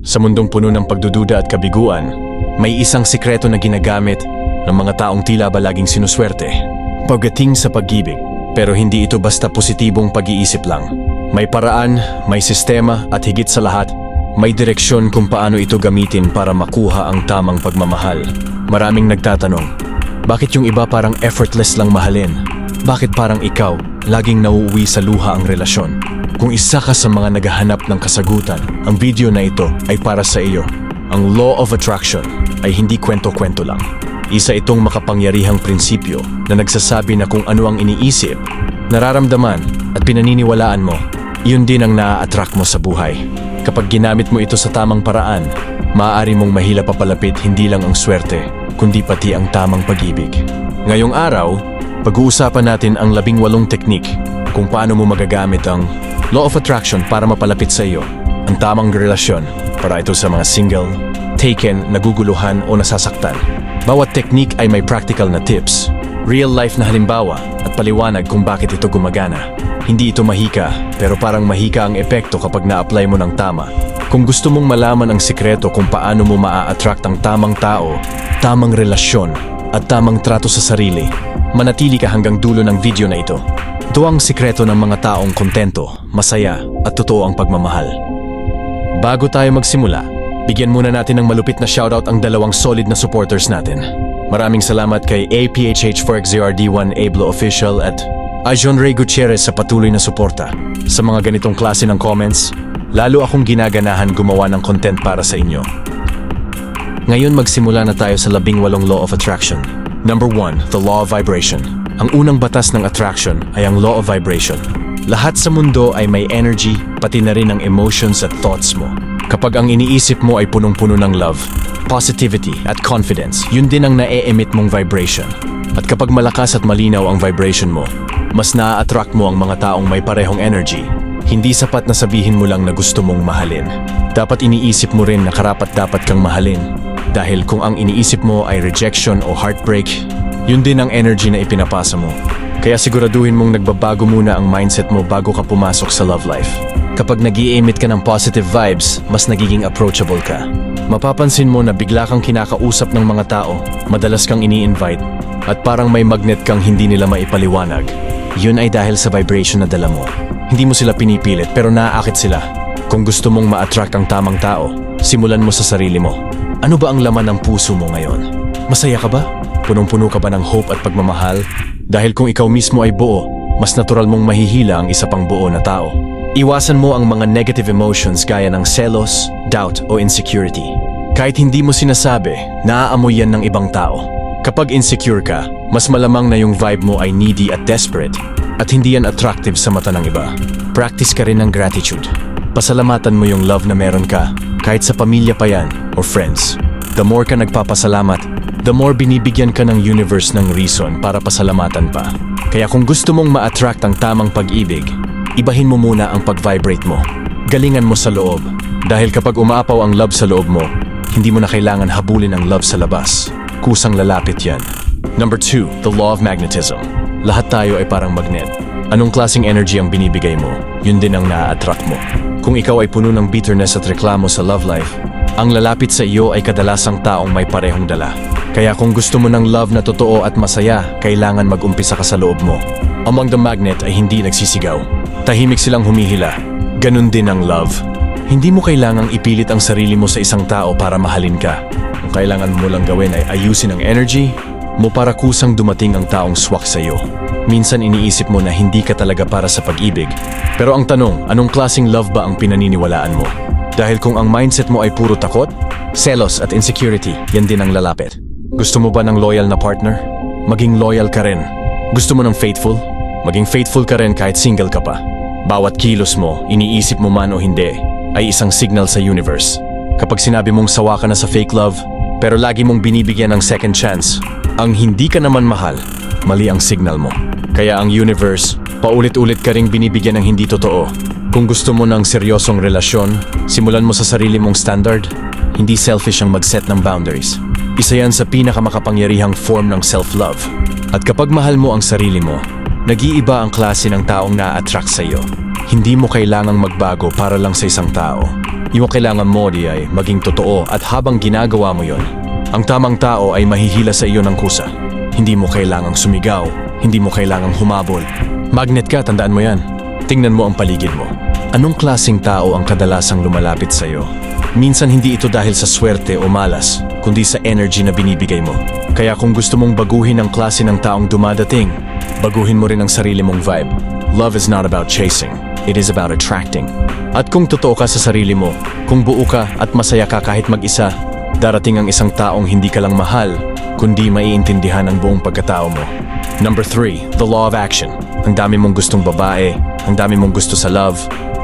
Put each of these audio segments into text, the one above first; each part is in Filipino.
Sa mundong puno ng pagdududa at kabiguan, may isang sikreto na ginagamit ng mga taong tila ba laging sinuswerte. Pagdating sa pag-ibig, pero hindi ito basta positibong pag-iisip lang. May paraan, may sistema at higit sa lahat, may direksyon kung paano ito gamitin para makuha ang tamang pagmamahal. Maraming nagtatanong, bakit yung iba parang effortless lang mahalin? Bakit parang ikaw, laging nauuwi sa luha ang relasyon? Kung isa ka sa mga naghahanap ng kasagutan, ang video na ito ay para sa iyo. Ang Law of Attraction ay hindi kwento-kwento lang. Isa itong makapangyarihang prinsipyo na nagsasabi na kung ano ang iniisip, nararamdaman at pinaniniwalaan mo, yun din ang naa-attract mo sa buhay. Kapag ginamit mo ito sa tamang paraan, maaari mong mahila papalapit hindi lang ang swerte, kundi pati ang tamang pag-ibig. Ngayong araw, pag-uusapan natin ang labing walong teknik kung paano mo magagamit ang Law of Attraction para mapalapit sa iyo ang tamang relasyon para ito sa mga single, taken, naguguluhan o nasasaktan. Bawat teknik ay may practical na tips, real life na halimbawa at paliwanag kung bakit ito gumagana. Hindi ito mahika, pero parang mahika ang epekto kapag na-apply mo ng tama. Kung gusto mong malaman ang sikreto kung paano mo maa-attract ang tamang tao, tamang relasyon, at tamang trato sa sarili, manatili ka hanggang dulo ng video na ito. Ito ang sikreto ng mga taong kontento, masaya, at totoo ang pagmamahal. Bago tayo magsimula, bigyan muna natin ng malupit na shoutout ang dalawang solid na supporters natin. Maraming salamat kay APHH for XZRD1 Ablo Official at Ajon Ray Gutierrez sa patuloy na suporta. Sa mga ganitong klase ng comments, lalo akong ginaganahan gumawa ng content para sa inyo. Ngayon magsimula na tayo sa labing walong law of attraction. Number 1, the law of vibration. Ang unang batas ng attraction ay ang law of vibration. Lahat sa mundo ay may energy, pati na rin ang emotions at thoughts mo. Kapag ang iniisip mo ay punong-puno ng love, positivity at confidence, yun din ang na-e-emit mong vibration. At kapag malakas at malinaw ang vibration mo, mas na-attract mo ang mga taong may parehong energy. Hindi sapat na sabihin mo lang na gusto mong mahalin. Dapat iniisip mo rin na karapat dapat kang mahalin. Dahil kung ang iniisip mo ay rejection o heartbreak, yun din ang energy na ipinapasa mo. Kaya siguraduhin mong nagbabago muna ang mindset mo bago ka pumasok sa love life. Kapag nag emit ka ng positive vibes, mas nagiging approachable ka. Mapapansin mo na bigla kang kinakausap ng mga tao, madalas kang ini-invite, at parang may magnet kang hindi nila maipaliwanag. Yun ay dahil sa vibration na dala mo. Hindi mo sila pinipilit pero naaakit sila. Kung gusto mong ma-attract ang tamang tao, simulan mo sa sarili mo. Ano ba ang laman ng puso mo ngayon? Masaya ka ba? Punong-puno ka ba ng hope at pagmamahal? Dahil kung ikaw mismo ay buo, mas natural mong mahihila ang isa pang buo na tao. Iwasan mo ang mga negative emotions gaya ng selos, doubt o insecurity. Kahit hindi mo sinasabi, naaamoy yan ng ibang tao. Kapag insecure ka, mas malamang na yung vibe mo ay needy at desperate at hindi yan attractive sa mata ng iba. Practice ka rin ng gratitude. Pasalamatan mo yung love na meron ka, kahit sa pamilya pa yan or friends. The more ka nagpapasalamat, the more binibigyan ka ng universe ng reason para pasalamatan pa. Kaya kung gusto mong ma-attract ang tamang pag-ibig, ibahin mo muna ang pag-vibrate mo. Galingan mo sa loob. Dahil kapag umaapaw ang love sa loob mo, hindi mo na kailangan habulin ang love sa labas. Kusang lalapit yan. Number 2, the law of magnetism. Lahat tayo ay parang magnet. Anong klaseng energy ang binibigay mo, yun din ang naa-attract mo. Kung ikaw ay puno ng bitterness at reklamo sa love life, ang lalapit sa iyo ay kadalasang taong may parehong dala. Kaya kung gusto mo ng love na totoo at masaya, kailangan mag-umpisa ka sa loob mo. Among the magnet ay hindi nagsisigaw. Tahimik silang humihila. Ganun din ang love. Hindi mo kailangang ipilit ang sarili mo sa isang tao para mahalin ka. Ang kailangan mo lang gawin ay ayusin ang energy mo para kusang dumating ang taong swak sa iyo. Minsan iniisip mo na hindi ka talaga para sa pag-ibig. Pero ang tanong, anong klasing love ba ang pinaniniwalaan mo? Dahil kung ang mindset mo ay puro takot, selos at insecurity, yan din ang lalapit. Gusto mo ba ng loyal na partner? Maging loyal ka rin. Gusto mo ng faithful? Maging faithful ka rin kahit single ka pa. Bawat kilos mo, iniisip mo man o hindi, ay isang signal sa universe. Kapag sinabi mong sawa ka na sa fake love, pero lagi mong binibigyan ng second chance, ang hindi ka naman mahal, mali ang signal mo. Kaya ang universe, paulit-ulit ka ring binibigyan ng hindi totoo. Kung gusto mo ng seryosong relasyon, simulan mo sa sarili mong standard. Hindi selfish ang mag-set ng boundaries. Isa yan sa pinakamakapangyarihang form ng self-love. At kapag mahal mo ang sarili mo, nag-iiba ang klase ng taong na-attract sa iyo. Hindi mo kailangang magbago para lang sa isang tao. Yung kailangan mo di ay maging totoo at habang ginagawa mo yon, ang tamang tao ay mahihila sa iyo ng kusa. Hindi mo kailangang sumigaw, hindi mo kailangang humabol. Magnet ka, tandaan mo yan. Tingnan mo ang paligid mo. Anong klasing tao ang kadalasang lumalapit sa iyo? Minsan hindi ito dahil sa swerte o malas, kundi sa energy na binibigay mo. Kaya kung gusto mong baguhin ang klase ng taong dumadating, baguhin mo rin ang sarili mong vibe. Love is not about chasing, it is about attracting. At kung totoo ka sa sarili mo, kung buo ka at masaya ka kahit mag-isa, darating ang isang taong hindi ka lang mahal, kundi maiintindihan ang buong pagkatao mo. Number 3, the law of action. Ang dami mong gustong babae, ang dami mong gusto sa love,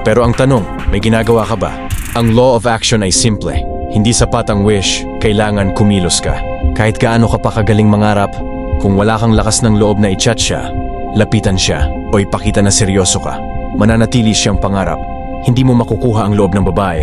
pero ang tanong, may ginagawa ka ba? Ang law of action ay simple. Hindi sapat ang wish, kailangan kumilos ka. Kahit gaano ka pa kagaling mangarap, kung wala kang lakas ng loob na i-chat siya, lapitan siya o ipakita na seryoso ka. Mananatili siyang pangarap. Hindi mo makukuha ang loob ng babae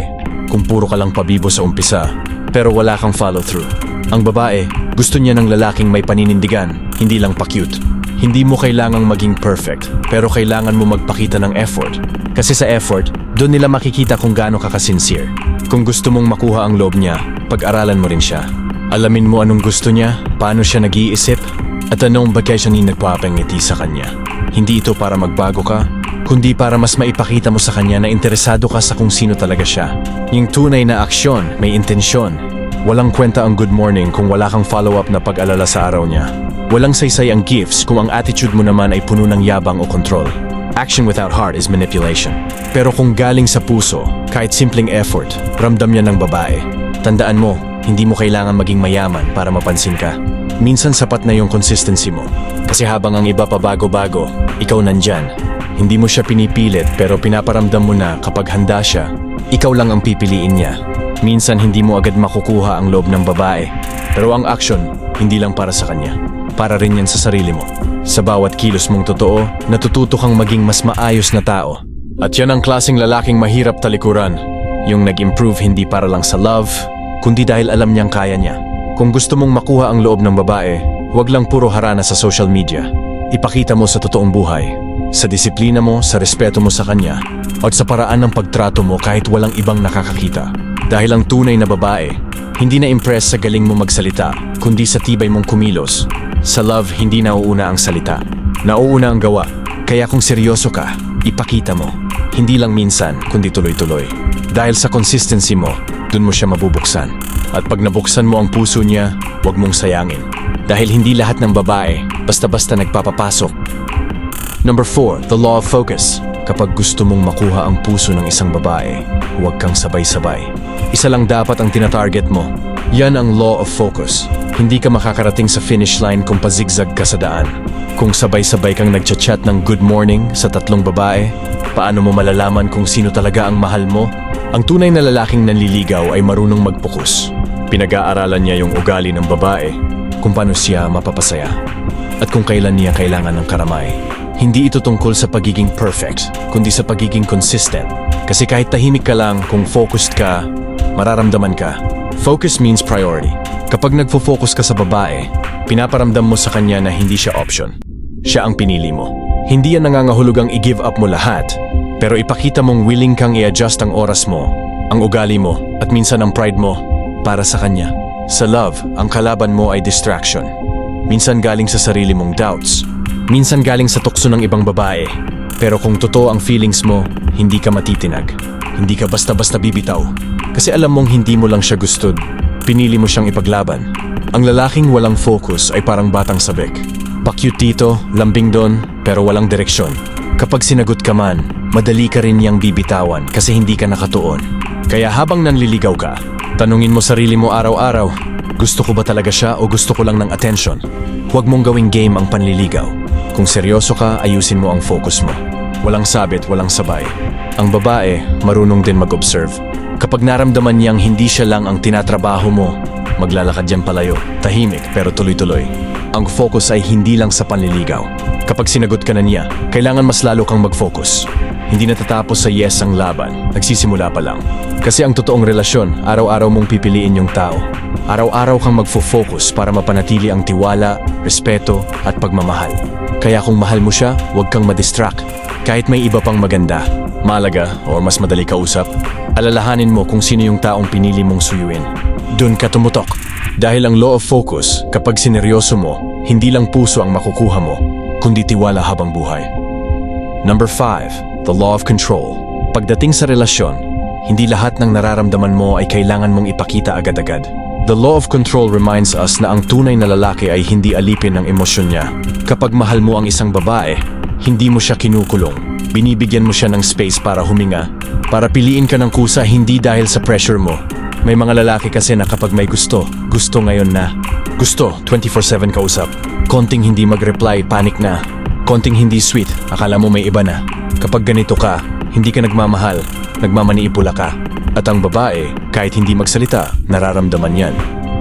kung puro ka lang pabibo sa umpisa, pero wala kang follow-through. Ang babae, gusto niya ng lalaking may paninindigan, hindi lang pa-cute. Hindi mo kailangang maging perfect, pero kailangan mo magpakita ng effort. Kasi sa effort, doon nila makikita kung gaano ka kasincere. Kung gusto mong makuha ang loob niya, pag-aralan mo rin siya. Alamin mo anong gusto niya, paano siya nag-iisip, at anong bagay siya ni nagpapangiti sa kanya. Hindi ito para magbago ka, kundi para mas maipakita mo sa kanya na interesado ka sa kung sino talaga siya. Yung tunay na aksyon, may intensyon. Walang kwenta ang good morning kung wala kang follow-up na pag-alala sa araw niya. Walang saysay ang gifts kung ang attitude mo naman ay puno ng yabang o control. Action without heart is manipulation. Pero kung galing sa puso, kahit simpleng effort, ramdam yan ng babae. Tandaan mo, hindi mo kailangan maging mayaman para mapansin ka. Minsan sapat na yung consistency mo. Kasi habang ang iba pa bago-bago, ikaw nandyan. Hindi mo siya pinipilit pero pinaparamdam mo na kapag handa siya, ikaw lang ang pipiliin niya. Minsan hindi mo agad makukuha ang loob ng babae. Pero ang action, hindi lang para sa kanya. Para rin yan sa sarili mo. Sa bawat kilos mong totoo, natututo kang maging mas maayos na tao. At yan ang klaseng lalaking mahirap talikuran. Yung nag-improve hindi para lang sa love, kundi dahil alam niyang kaya niya. Kung gusto mong makuha ang loob ng babae, huwag lang puro harana sa social media. Ipakita mo sa totoong buhay, sa disiplina mo, sa respeto mo sa kanya, at sa paraan ng pagtrato mo kahit walang ibang nakakakita. Dahil ang tunay na babae, hindi na impress sa galing mo magsalita, kundi sa tibay mong kumilos. Sa love, hindi nauuna ang salita. Nauuna ang gawa. Kaya kung seryoso ka, ipakita mo. Hindi lang minsan, kundi tuloy-tuloy. Dahil sa consistency mo, dun mo siya mabubuksan. At pag nabuksan mo ang puso niya, huwag mong sayangin. Dahil hindi lahat ng babae, basta-basta nagpapapasok. Number 4, the law of focus. Kapag gusto mong makuha ang puso ng isang babae, huwag kang sabay-sabay. Isa lang dapat ang tinatarget mo. Yan ang law of focus. Hindi ka makakarating sa finish line kung pazigzag ka sa daan. Kung sabay-sabay kang nagchat-chat ng good morning sa tatlong babae, paano mo malalaman kung sino talaga ang mahal mo? Ang tunay na lalaking nanliligaw ay marunong magpokus. Pinag-aaralan niya yung ugali ng babae, kung paano siya mapapasaya, at kung kailan niya kailangan ng karamay. Hindi ito tungkol sa pagiging perfect, kundi sa pagiging consistent. Kasi kahit tahimik ka lang, kung focused ka, mararamdaman ka. Focus means priority. Kapag nagfo-focus ka sa babae, pinaparamdam mo sa kanya na hindi siya option. Siya ang pinili mo. Hindi yan nangangahulugang i-give up mo lahat, pero ipakita mong willing kang i-adjust ang oras mo, ang ugali mo, at minsan ang pride mo para sa kanya. Sa love, ang kalaban mo ay distraction. Minsan galing sa sarili mong doubts. Minsan galing sa tukso ng ibang babae. Pero kung totoo ang feelings mo, hindi ka matitinag. Hindi ka basta-basta bibitaw. Kasi alam mong hindi mo lang siya gusto. Pinili mo siyang ipaglaban. Ang lalaking walang focus ay parang batang sabik. Pakyut dito, lambing doon, pero walang direksyon. Kapag sinagot ka man, madali ka rin niyang bibitawan kasi hindi ka nakatuon. Kaya habang nanliligaw ka, tanungin mo sarili mo araw-araw, gusto ko ba talaga siya o gusto ko lang ng attention? Huwag mong gawing game ang panliligaw. Kung seryoso ka, ayusin mo ang focus mo. Walang sabit, walang sabay. Ang babae, marunong din mag-observe. Kapag naramdaman niyang hindi siya lang ang tinatrabaho mo, maglalakad yan palayo. Tahimik pero tuloy-tuloy. Ang focus ay hindi lang sa panliligaw. Kapag sinagot ka na niya, kailangan mas lalo kang mag-focus. Hindi natatapos sa yes ang laban, nagsisimula pa lang. Kasi ang totoong relasyon, araw-araw mong pipiliin yung tao. Araw-araw kang magfo-focus para mapanatili ang tiwala, respeto at pagmamahal. Kaya kung mahal mo siya, huwag kang madistract. Kahit may iba pang maganda, malaga o mas madali kausap, alalahanin mo kung sino yung taong pinili mong suyuin. Doon ka tumutok. Dahil ang law of focus, kapag sineryoso mo, hindi lang puso ang makukuha mo, kundi tiwala habang buhay. Number 5. The law of control. Pagdating sa relasyon, hindi lahat ng nararamdaman mo ay kailangan mong ipakita agad-agad. The law of control reminds us na ang tunay na lalaki ay hindi alipin ng emosyon niya. Kapag mahal mo ang isang babae, hindi mo siya kinukulong. Binibigyan mo siya ng space para huminga, para piliin ka ng kusa hindi dahil sa pressure mo. May mga lalaki kasi na kapag may gusto, gusto ngayon na. Gusto, 24-7 kausap. Konting hindi mag-reply, panic na. Konting hindi sweet, akala mo may iba na. Kapag ganito ka, hindi ka nagmamahal, nagmamaniipula ka. At ang babae, kahit hindi magsalita, nararamdaman yan.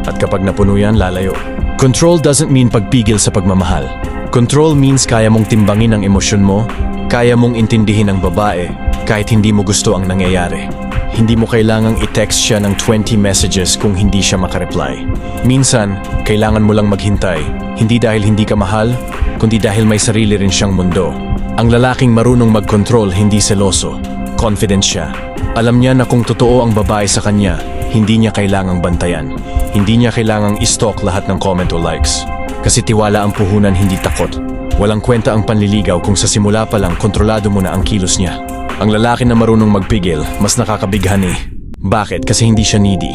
At kapag napuno yan, lalayo. Control doesn't mean pagpigil sa pagmamahal. Control means kaya mong timbangin ang emosyon mo, kaya mong intindihin ang babae, kahit hindi mo gusto ang nangyayari. Hindi mo kailangang i-text siya ng 20 messages kung hindi siya makareply. Minsan, kailangan mo lang maghintay, hindi dahil hindi ka mahal, kundi dahil may sarili rin siyang mundo. Ang lalaking marunong mag-control hindi seloso, confident siya. Alam niya na kung totoo ang babae sa kanya, hindi niya kailangang bantayan. Hindi niya kailangang i-stalk lahat ng comment o likes. Kasi tiwala ang puhunan hindi takot. Walang kwenta ang panliligaw kung sa simula pa lang kontrolado mo na ang kilos niya. Ang lalaki na marunong magpigil, mas nakakabighani. Bakit? Kasi hindi siya needy.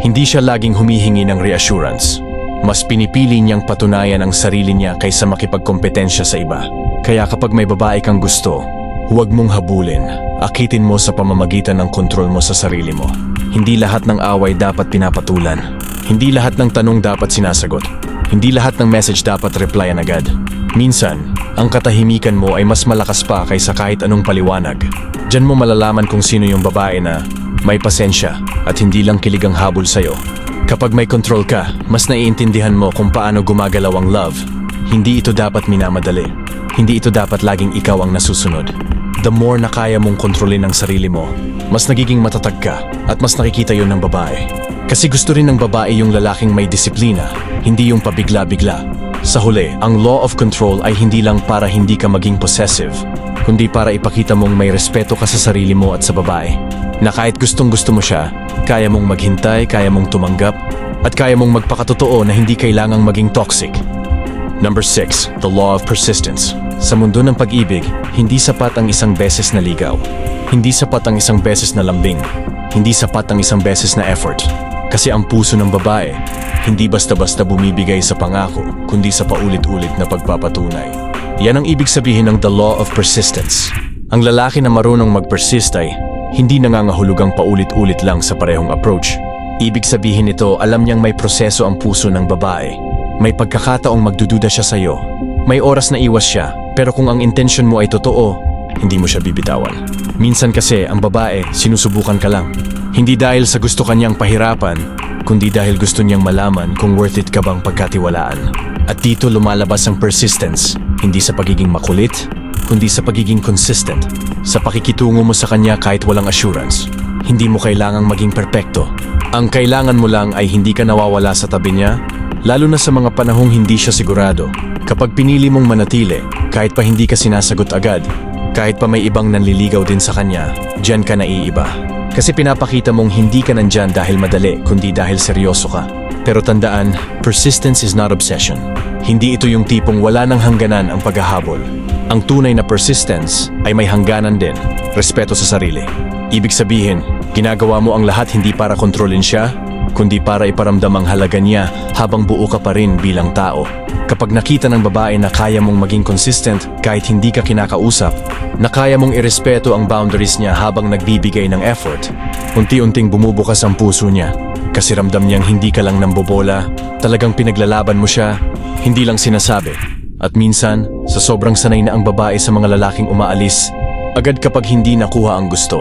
Hindi siya laging humihingi ng reassurance. Mas pinipili niyang patunayan ang sarili niya kaysa makipagkompetensya sa iba. Kaya kapag may babae kang gusto, huwag mong habulin. Akitin mo sa pamamagitan ng kontrol mo sa sarili mo. Hindi lahat ng away dapat pinapatulan. Hindi lahat ng tanong dapat sinasagot. Hindi lahat ng message dapat replyan agad. Minsan, ang katahimikan mo ay mas malakas pa kaysa kahit anong paliwanag. Diyan mo malalaman kung sino yung babae na may pasensya at hindi lang kiligang habol sa'yo. Kapag may control ka, mas naiintindihan mo kung paano gumagalaw ang love. Hindi ito dapat minamadali. Hindi ito dapat laging ikaw ang nasusunod. The more na kaya mong kontrolin ang sarili mo, mas nagiging matatag ka at mas nakikita yon ng babae. Kasi gusto rin ng babae yung lalaking may disiplina, hindi yung pabigla-bigla. Sa huli, ang law of control ay hindi lang para hindi ka maging possessive, kundi para ipakita mong may respeto ka sa sarili mo at sa babae. Na kahit gustong gusto mo siya, kaya mong maghintay, kaya mong tumanggap, at kaya mong magpakatotoo na hindi kailangang maging toxic. Number 6. The Law of Persistence. Sa mundo ng pag-ibig, hindi sapat ang isang beses na ligaw. Hindi sapat ang isang beses na lambing. Hindi sapat ang isang beses na effort. Kasi ang puso ng babae, hindi basta-basta bumibigay sa pangako, kundi sa paulit-ulit na pagpapatunay. Yan ang ibig sabihin ng The Law of Persistence. Ang lalaki na marunong mag-persist ay hindi nangangahulugang paulit-ulit lang sa parehong approach. Ibig sabihin nito, alam niyang may proseso ang puso ng babae. May pagkakataong magdududa siya sa'yo. May oras na iwas siya, pero kung ang intention mo ay totoo, hindi mo siya bibitawan. Minsan kasi ang babae, sinusubukan ka lang. Hindi dahil sa gusto kanyang pahirapan, kundi dahil gusto niyang malaman kung worth it ka bang pagkatiwalaan. At dito lumalabas ang persistence, hindi sa pagiging makulit, kundi sa pagiging consistent. Sa pakikitungo mo sa kanya kahit walang assurance. Hindi mo kailangang maging perpekto. Ang kailangan mo lang ay hindi ka nawawala sa tabi niya, lalo na sa mga panahong hindi siya sigurado. Kapag pinili mong manatili, kahit pa hindi ka sinasagot agad, kahit pa may ibang nanliligaw din sa kanya, dyan ka naiiba. Kasi pinapakita mong hindi ka nandyan dahil madali, kundi dahil seryoso ka. Pero tandaan, persistence is not obsession. Hindi ito yung tipong wala nang hangganan ang paghahabol. Ang tunay na persistence ay may hangganan din, respeto sa sarili. Ibig sabihin, ginagawa mo ang lahat hindi para kontrolin siya, kundi para iparamdam ang halaga niya habang buo ka pa rin bilang tao. Kapag nakita ng babae na kaya mong maging consistent kahit hindi ka kinakausap, na kaya mong irespeto ang boundaries niya habang nagbibigay ng effort, unti-unting bumubukas ang puso niya. Kasi ramdam niyang hindi ka lang nambobola, talagang pinaglalaban mo siya, hindi lang sinasabi. At minsan, sa sobrang sanay na ang babae sa mga lalaking umaalis, agad kapag hindi nakuha ang gusto.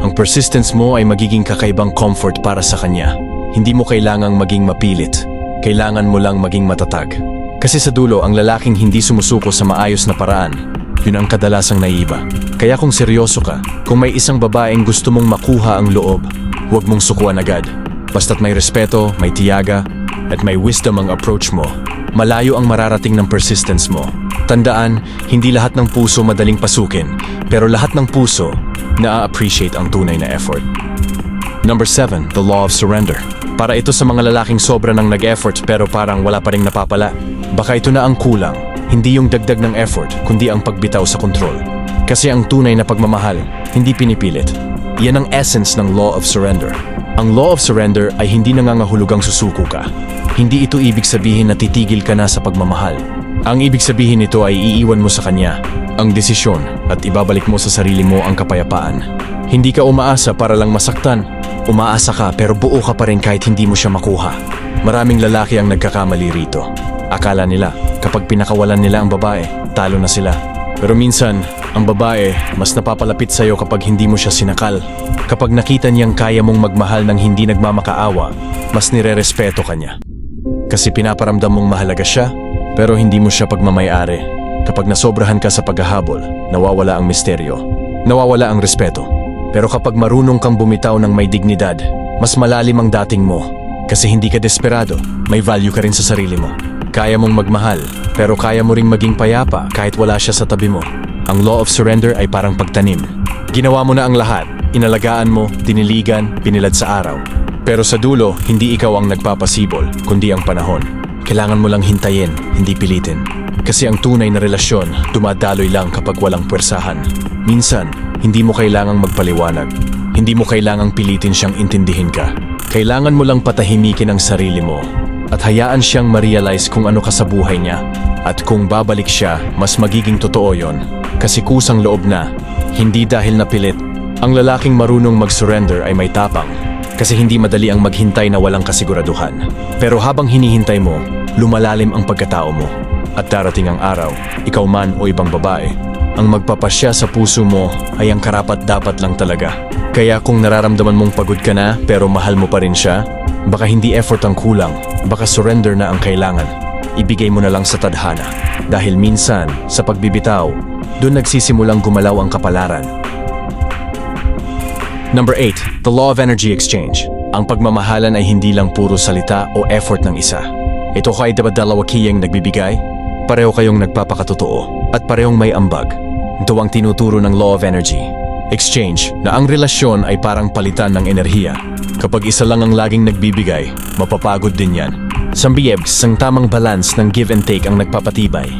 Ang persistence mo ay magiging kakaibang comfort para sa kanya. Hindi mo kailangang maging mapilit. Kailangan mo lang maging matatag. Kasi sa dulo, ang lalaking hindi sumusuko sa maayos na paraan, yun ang kadalasang naiiba. Kaya kung seryoso ka, kung may isang babaeng gusto mong makuha ang loob, huwag mong sukuan agad. Basta't may respeto, may tiyaga, at may wisdom ang approach mo, malayo ang mararating ng persistence mo. Tandaan, hindi lahat ng puso madaling pasukin, pero lahat ng puso na-appreciate ang tunay na effort. Number 7, the law of surrender. Para ito sa mga lalaking sobra ng nag-effort pero parang wala pa rin napapala. Baka ito na ang kulang, hindi yung dagdag ng effort, kundi ang pagbitaw sa control. Kasi ang tunay na pagmamahal, hindi pinipilit. Yan ang essence ng law of surrender. Ang law of surrender ay hindi nangangahulugang susuko ka. Hindi ito ibig sabihin na titigil ka na sa pagmamahal. Ang ibig sabihin nito ay iiwan mo sa kanya ang desisyon at ibabalik mo sa sarili mo ang kapayapaan. Hindi ka umaasa para lang masaktan. Umaasa ka pero buo ka pa rin kahit hindi mo siya makuha. Maraming lalaki ang nagkakamali rito. Akala nila kapag pinakawalan nila ang babae, talo na sila. Pero minsan, ang babae mas napapalapit sa'yo kapag hindi mo siya sinakal. Kapag nakita niyang kaya mong magmahal ng hindi nagmamakaawa, mas nire-respeto ka niya. Kasi pinaparamdam mong mahalaga siya, pero hindi mo siya pagmamayari. Kapag nasobrahan ka sa paghahabol, nawawala ang misteryo. Nawawala ang respeto. Pero kapag marunong kang bumitaw ng may dignidad, mas malalim ang dating mo. Kasi hindi ka desperado, may value ka rin sa sarili mo. Kaya mong magmahal, pero kaya mo ring maging payapa kahit wala siya sa tabi mo. Ang law of surrender ay parang pagtanim. Ginawa mo na ang lahat, inalagaan mo, diniligan, pinilad sa araw. Pero sa dulo, hindi ikaw ang nagpapasibol, kundi ang panahon. Kailangan mo lang hintayin, hindi pilitin. Kasi ang tunay na relasyon, dumadaloy lang kapag walang pwersahan. Minsan, hindi mo kailangang magpaliwanag. Hindi mo kailangang pilitin siyang intindihin ka. Kailangan mo lang patahimikin ang sarili mo at hayaan siyang ma-realize kung ano ka sa buhay niya. At kung babalik siya, mas magiging totoo yon. Kasi kusang loob na, hindi dahil napilit. Ang lalaking marunong mag-surrender ay may tapang. Kasi hindi madali ang maghintay na walang kasiguraduhan. Pero habang hinihintay mo, lumalalim ang pagkatao mo. At darating ang araw, ikaw man o ibang babae, ang magpapasya sa puso mo ay ang karapat dapat lang talaga. Kaya kung nararamdaman mong pagod ka na pero mahal mo pa rin siya, baka hindi effort ang kulang, baka surrender na ang kailangan. Ibigay mo na lang sa tadhana. Dahil minsan, sa pagbibitaw, doon nagsisimulang gumalaw ang kapalaran. Number 8, the law of energy exchange. Ang pagmamahalan ay hindi lang puro salita o effort ng isa. Ito ka ay dapat dalawakiyang nagbibigay, pareho kayong nagpapakatotoo, at parehong may ambag. Ito ang tinuturo ng law of energy. Exchange, na ang relasyon ay parang palitan ng enerhiya. Kapag isa lang ang laging nagbibigay, mapapagod din yan. Sa Biebs, ang tamang balance ng give and take ang nagpapatibay.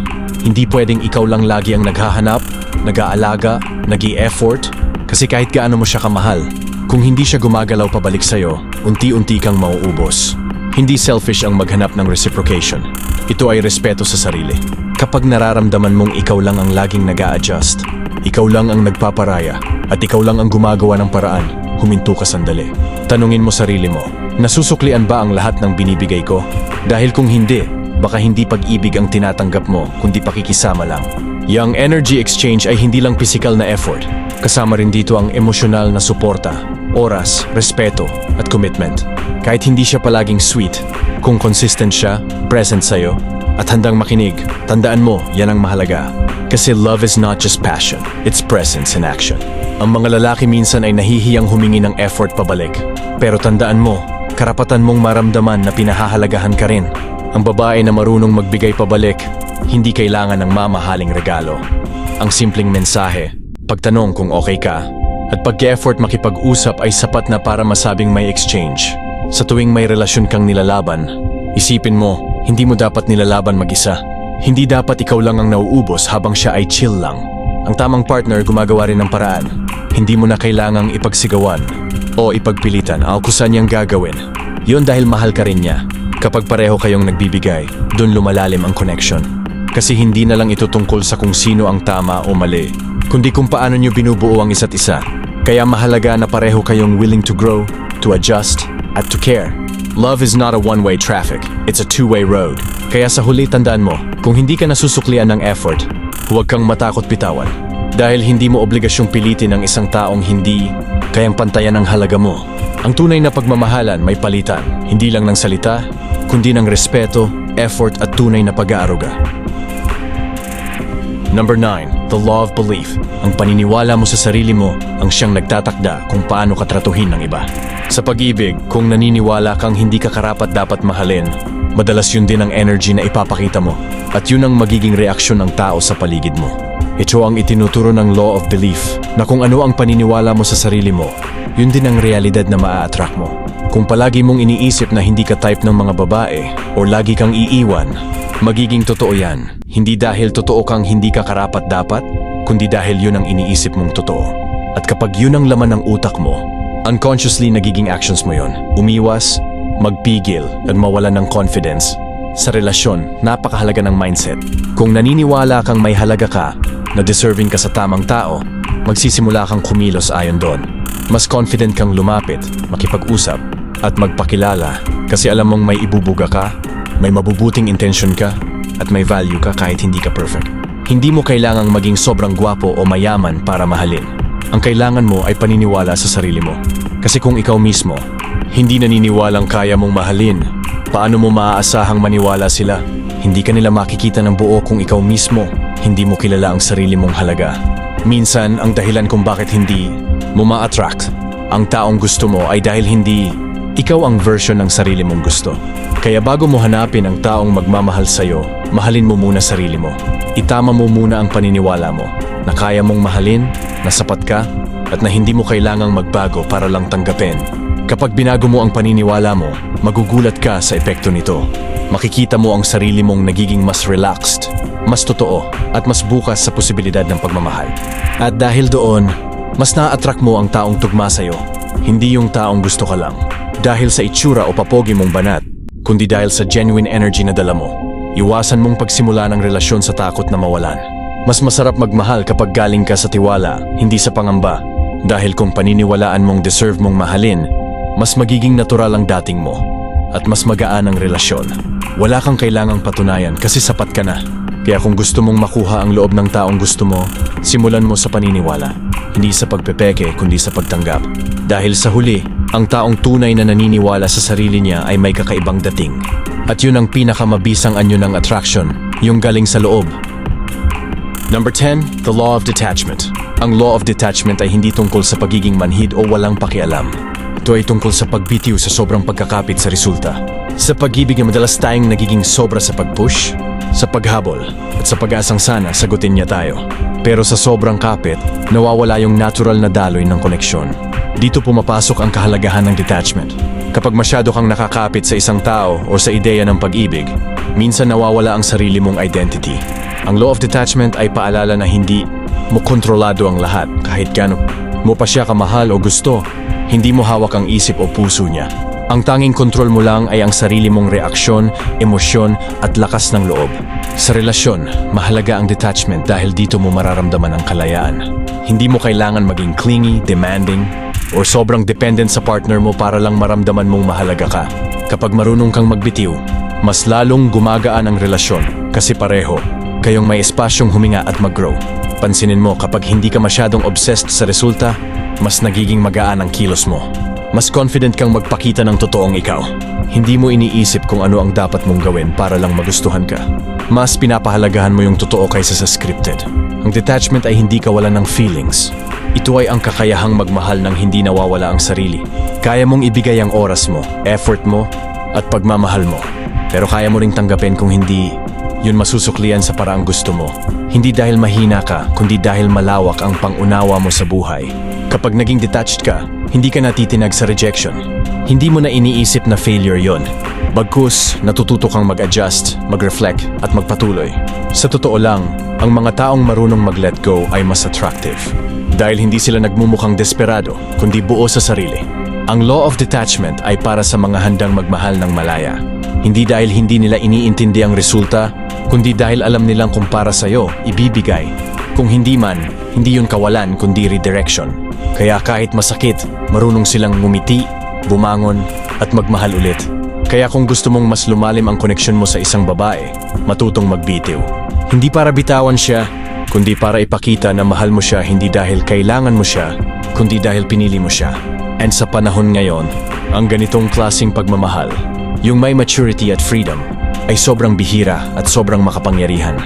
Hindi pwedeng ikaw lang lagi ang naghahanap, nag-aalaga, nag effort kasi kahit gaano mo siya kamahal, kung hindi siya gumagalaw pabalik sa'yo, unti-unti kang mauubos. Hindi selfish ang maghanap ng reciprocation. Ito ay respeto sa sarili. Kapag nararamdaman mong ikaw lang ang laging nag adjust ikaw lang ang nagpaparaya, at ikaw lang ang gumagawa ng paraan, huminto ka sandali. Tanungin mo sarili mo, nasusuklian ba ang lahat ng binibigay ko? Dahil kung hindi, baka hindi pag-ibig ang tinatanggap mo, kundi pakikisama lang. Yang energy exchange ay hindi lang physical na effort. Kasama rin dito ang emosyonal na suporta, oras, respeto, at commitment. Kahit hindi siya palaging sweet, kung consistent siya, present sa'yo, at handang makinig, tandaan mo, yan ang mahalaga. Kasi love is not just passion, it's presence in action. Ang mga lalaki minsan ay nahihiyang humingi ng effort pabalik. Pero tandaan mo, karapatan mong maramdaman na pinahahalagahan ka rin. Ang babae na marunong magbigay pabalik, hindi kailangan ng mamahaling regalo. Ang simpleng mensahe, pagtanong kung okay ka, at pag-effort makipag-usap ay sapat na para masabing may exchange. Sa tuwing may relasyon kang nilalaban, isipin mo, hindi mo dapat nilalaban mag-isa. Hindi dapat ikaw lang ang nauubos habang siya ay chill lang. Ang tamang partner gumagawa rin ng paraan. Hindi mo na kailangang ipagsigawan o ipagpilitan ang kusa niyang gagawin. Yun dahil mahal ka rin niya. Kapag pareho kayong nagbibigay, doon lumalalim ang connection. Kasi hindi na lang ito tungkol sa kung sino ang tama o mali, kundi kung paano niyo binubuo ang isa't isa. Kaya mahalaga na pareho kayong willing to grow, to adjust, at to care. Love is not a one-way traffic, it's a two-way road. Kaya sa huli tandaan mo, kung hindi ka nasusuklian ng effort, huwag kang matakot bitawan. Dahil hindi mo obligasyong pilitin ang isang taong hindi kayang pantayan ang halaga mo. Ang tunay na pagmamahalan may palitan, hindi lang ng salita, kundi ng respeto, effort at tunay na pag-aaruga. Number 9, the law of belief. Ang paniniwala mo sa sarili mo ang siyang nagtatakda kung paano ka tratuhin ng iba. Sa pag-ibig, kung naniniwala kang hindi ka karapat dapat mahalin, Madalas yun din ang energy na ipapakita mo at yun ang magiging reaksyon ng tao sa paligid mo. Ito ang itinuturo ng law of belief na kung ano ang paniniwala mo sa sarili mo, yun din ang realidad na maa-attract mo. Kung palagi mong iniisip na hindi ka type ng mga babae o lagi kang iiwan, magiging totoo yan. Hindi dahil totoo kang hindi ka karapat dapat, kundi dahil yun ang iniisip mong totoo. At kapag yun ang laman ng utak mo, unconsciously nagiging actions mo yon. Umiwas, magpigil, at mawalan ng confidence. Sa relasyon, napakahalaga ng mindset. Kung naniniwala kang may halaga ka, na deserving ka sa tamang tao, magsisimula kang kumilos ayon doon. Mas confident kang lumapit, makipag-usap, at magpakilala kasi alam mong may ibubuga ka, may mabubuting intention ka, at may value ka kahit hindi ka perfect. Hindi mo kailangang maging sobrang gwapo o mayaman para mahalin. Ang kailangan mo ay paniniwala sa sarili mo. Kasi kung ikaw mismo, hindi naniniwalang kaya mong mahalin, paano mo maaasahang maniwala sila? Hindi ka nila makikita ng buo kung ikaw mismo, hindi mo kilala ang sarili mong halaga. Minsan, ang dahilan kung bakit hindi mo ma-attract ang taong gusto mo ay dahil hindi ikaw ang version ng sarili mong gusto. Kaya bago mo hanapin ang taong magmamahal sa'yo, mahalin mo muna sarili mo. Itama mo muna ang paniniwala mo na kaya mong mahalin, na sapat ka, at na hindi mo kailangang magbago para lang tanggapin. Kapag binago mo ang paniniwala mo, magugulat ka sa epekto nito. Makikita mo ang sarili mong nagiging mas relaxed, mas totoo, at mas bukas sa posibilidad ng pagmamahal. At dahil doon, mas na-attract mo ang taong tugma sa'yo, hindi yung taong gusto ka lang. Dahil sa itsura o papogi mong banat, kundi dahil sa genuine energy na dala mo. Iwasan mong pagsimula ng relasyon sa takot na mawalan. Mas masarap magmahal kapag galing ka sa tiwala, hindi sa pangamba. Dahil kung paniniwalaan mong deserve mong mahalin, mas magiging natural ang dating mo at mas magaan ang relasyon. Wala kang kailangang patunayan kasi sapat ka na. Kaya kung gusto mong makuha ang loob ng taong gusto mo, simulan mo sa paniniwala. Hindi sa pagpepeke kundi sa pagtanggap. Dahil sa huli, ang taong tunay na naniniwala sa sarili niya ay may kakaibang dating. At yun ang pinakamabisang anyo ng attraction, yung galing sa loob. Number 10, the law of detachment. Ang law of detachment ay hindi tungkol sa pagiging manhid o walang pakialam. Ito ay tungkol sa pagbitiw sa sobrang pagkakapit sa resulta. Sa pag-ibig na madalas tayong nagiging sobra sa pag-push, sa paghabol, at sa pag-asang sana sagutin niya tayo. Pero sa sobrang kapit, nawawala yung natural na daloy ng koneksyon. Dito pumapasok ang kahalagahan ng detachment. Kapag masyado kang nakakapit sa isang tao o sa ideya ng pag-ibig, minsan nawawala ang sarili mong identity. Ang law of detachment ay paalala na hindi mo kontrolado ang lahat kahit gaano mo pa siya kamahal o gusto, hindi mo hawak ang isip o puso niya. Ang tanging kontrol mo lang ay ang sarili mong reaksyon, emosyon at lakas ng loob. Sa relasyon, mahalaga ang detachment dahil dito mo mararamdaman ang kalayaan. Hindi mo kailangan maging clingy, demanding, or sobrang dependent sa partner mo para lang maramdaman mong mahalaga ka. Kapag marunong kang magbitiw, mas lalong gumagaan ang relasyon kasi pareho, kayong may espasyong huminga at mag-grow. Pansinin mo kapag hindi ka masyadong obsessed sa resulta, mas nagiging magaan ang kilos mo. Mas confident kang magpakita ng totoong ikaw. Hindi mo iniisip kung ano ang dapat mong gawin para lang magustuhan ka. Mas pinapahalagahan mo yung totoo kaysa sa scripted. Ang detachment ay hindi kawalan ng feelings. Ito ay ang kakayahang magmahal ng hindi nawawala ang sarili. Kaya mong ibigay ang oras mo, effort mo, at pagmamahal mo. Pero kaya mo ring tanggapin kung hindi yun masusuklian sa paraang gusto mo. Hindi dahil mahina ka, kundi dahil malawak ang pangunawa mo sa buhay. Kapag naging detached ka, hindi ka natitinag sa rejection. Hindi mo na iniisip na failure yon. Bagkus, natututo kang mag-adjust, mag-reflect at magpatuloy. Sa totoo lang, ang mga taong marunong mag-let go ay mas attractive. Dahil hindi sila nagmumukhang desperado, kundi buo sa sarili. Ang law of detachment ay para sa mga handang magmahal ng malaya. Hindi dahil hindi nila iniintindi ang resulta, kundi dahil alam nilang kung para sa'yo, ibibigay. Kung hindi man, hindi yun kawalan kundi redirection. Kaya kahit masakit, marunong silang ngumiti, bumangon, at magmahal ulit. Kaya kung gusto mong mas lumalim ang koneksyon mo sa isang babae, matutong magbitiw. Hindi para bitawan siya, kundi para ipakita na mahal mo siya hindi dahil kailangan mo siya, kundi dahil pinili mo siya. And sa panahon ngayon, ang ganitong klasing pagmamahal, yung may maturity at freedom, ay sobrang bihira at sobrang makapangyarihan.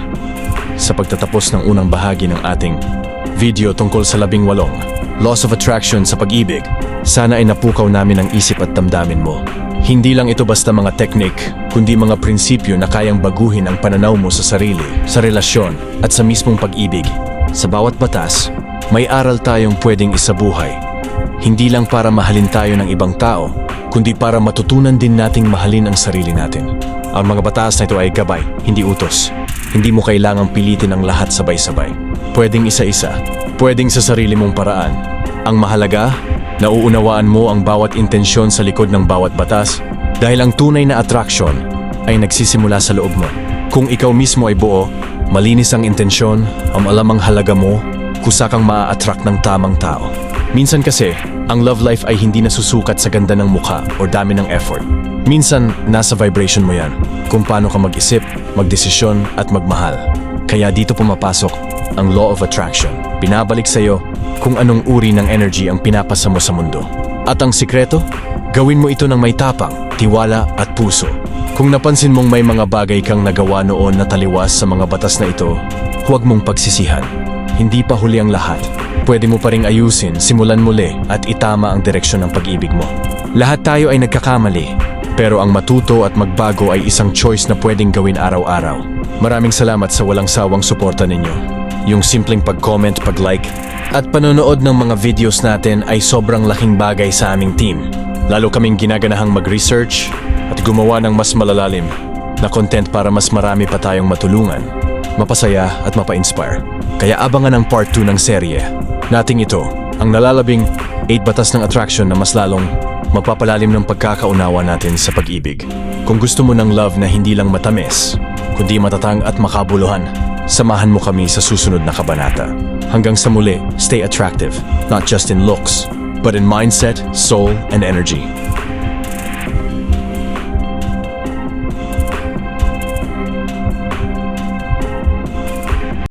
Sa pagtatapos ng unang bahagi ng ating video tungkol sa labing walong, Laws of Attraction sa pag-ibig, sana ay napukaw namin ang isip at damdamin mo. Hindi lang ito basta mga teknik, kundi mga prinsipyo na kayang baguhin ang pananaw mo sa sarili, sa relasyon, at sa mismong pag-ibig. Sa bawat batas, may aral tayong pwedeng isabuhay. Hindi lang para mahalin tayo ng ibang tao, kundi para matutunan din nating mahalin ang sarili natin. Ang mga batas na ito ay gabay, hindi utos. Hindi mo kailangang pilitin ang lahat sabay-sabay. Pwedeng isa-isa, pwedeng sa sarili mong paraan. Ang mahalaga, nauunawaan mo ang bawat intensyon sa likod ng bawat batas dahil ang tunay na attraction ay nagsisimula sa loob mo. Kung ikaw mismo ay buo, malinis ang intensyon, ang alam ang halaga mo, kusa kang maa-attract ng tamang tao. Minsan kasi, ang love life ay hindi nasusukat sa ganda ng mukha o dami ng effort. Minsan, nasa vibration mo yan. Kung paano ka mag-isip, magdesisyon at magmahal. Kaya dito pumapasok ang law of attraction. Binabalik sa'yo kung anong uri ng energy ang pinapasa mo sa mundo. At ang sikreto? Gawin mo ito ng may tapang, tiwala at puso. Kung napansin mong may mga bagay kang nagawa noon na taliwas sa mga batas na ito, huwag mong pagsisihan. Hindi pa huli ang lahat. Pwede mo pa ring ayusin, simulan muli at itama ang direksyon ng pag-ibig mo. Lahat tayo ay nagkakamali, pero ang matuto at magbago ay isang choice na pwedeng gawin araw-araw. Maraming salamat sa walang sawang suporta ninyo. Yung simpleng pag-comment, pag-like, at panonood ng mga videos natin ay sobrang laking bagay sa aming team. Lalo kaming ginaganahang mag-research at gumawa ng mas malalalim na content para mas marami pa tayong matulungan, mapasaya at mapa-inspire. Kaya abangan ang part 2 ng serye. Nating ito, ang nalalabing 8 batas ng attraction na mas lalong mapapalalim ng pagkakaunawa natin sa pag-ibig. Kung gusto mo ng love na hindi lang matamis, kundi matatang at makabuluhan, samahan mo kami sa susunod na kabanata. Hanggang sa muli, stay attractive, not just in looks, but in mindset, soul, and energy.